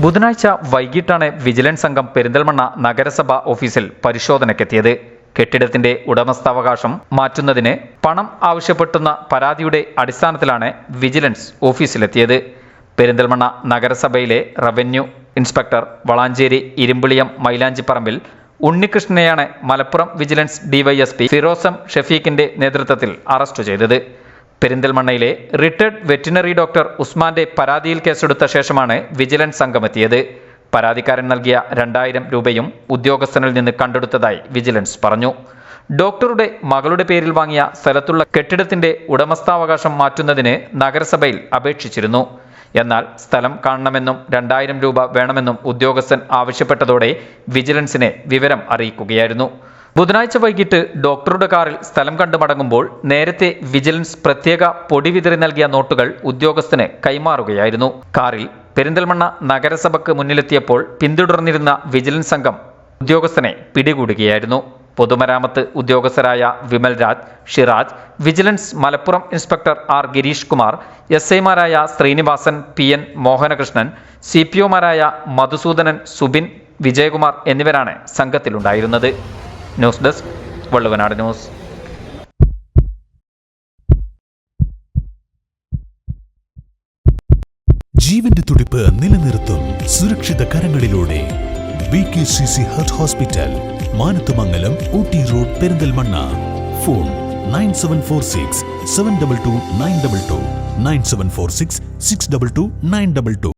ബുധനാഴ്ച വൈകിട്ടാണ് വിജിലൻസ് സംഘം പെരിന്തൽമണ്ണ നഗരസഭ ഓഫീസിൽ പരിശോധനയ്ക്കെത്തിയത്. കെട്ടിടത്തിന്റെ ഉടമസ്ഥാവകാശം മാറ്റുന്നതിന് പണം ആവശ്യപ്പെട്ടുന്ന പരാതിയുടെ അടിസ്ഥാനത്തിലാണ് വിജിലൻസ് ഓഫീസിലെത്തിയത്. പെരിന്തൽമണ്ണ നഗരസഭയിലെ റവന്യൂ ഇൻസ്പെക്ടർ വളാഞ്ചേരി ഇരുമ്പിളിയം മൈലാഞ്ചിപ്പറമ്പിൽ ഉണ്ണികൃഷ്ണനെയാണ് മലപ്പുറം വിജിലൻസ് ഡിവൈഎസ്പി ഫിറോസം ഷെഫീഖിന്റെ നേതൃത്വത്തിൽ അറസ്റ്റ് ചെയ്തത്. പെരിന്തൽമണ്ണയിലെ റിട്ടയർഡ് വെറ്റിനറി ഡോക്ടർ ഉസ്മാന്റെ പരാതിയിൽ കേസെടുത്ത ശേഷമാണ് വിജിലൻസ് സംഘമെത്തിയത്. പരാതിക്കാരൻ നൽകിയ രണ്ടായിരം രൂപയും ഉദ്യോഗസ്ഥനിൽ നിന്ന് കണ്ടെടുത്തതായി വിജിലൻസ് പറഞ്ഞു. ഡോക്ടറുടെ മകളുടെ പേരിൽ വാങ്ങിയ സ്ഥലത്തുള്ള കെട്ടിടത്തിന്റെ ഉടമസ്ഥാവകാശം മാറ്റുന്നതിന് നഗരസഭയിൽ അപേക്ഷിച്ചിരുന്നു. എന്നാൽ സ്ഥലം കാണണമെന്നും രണ്ടായിരം രൂപ വേണമെന്നും ഉദ്യോഗസ്ഥൻ ആവശ്യപ്പെട്ടതോടെ വിജിലൻസിനെ വിവരം അറിയിക്കുകയായിരുന്നു. ബുധനാഴ്ച വൈകിട്ട് ഡോക്ടറുടെ കാറിൽ സ്ഥലം കണ്ടു മടങ്ങുമ്പോൾ നേരത്തെ വിജിലൻസ് പ്രത്യേക പൊടി വിതറി നൽകിയ നോട്ടുകൾ ഉദ്യോഗസ്ഥന് കൈമാറുകയായിരുന്നു. കാറിൽ പെരിന്തൽമണ്ണ നഗരസഭയ്ക്ക് മുന്നിലെത്തിയപ്പോൾ പിന്തുടർന്നിരുന്ന വിജിലൻസ് സംഘം ഉദ്യോഗസ്ഥനെ പിടികൂടുകയായിരുന്നു. പൊതുമരാമത്ത് ഉദ്യോഗസ്ഥരായ Vimal Raj Shiraj vigilance Malappuram inspector R Girish Kumar S ഐമാരായ Srinivasan P N Mohanakrishnan C P ഒമാരായ Madhusoodanan Subin Vijayakumar എന്നിവരാണ് സംഘത്തിലുണ്ടായിരുന്നത്. News desk Valluvanad news. ജീവന്റെ തുടിപ്പ് നിലനിർത്തും സുരക്ഷിത കരങ്ങളിലൂടെ. Hospital road Perinthalmanna. ഫോൺ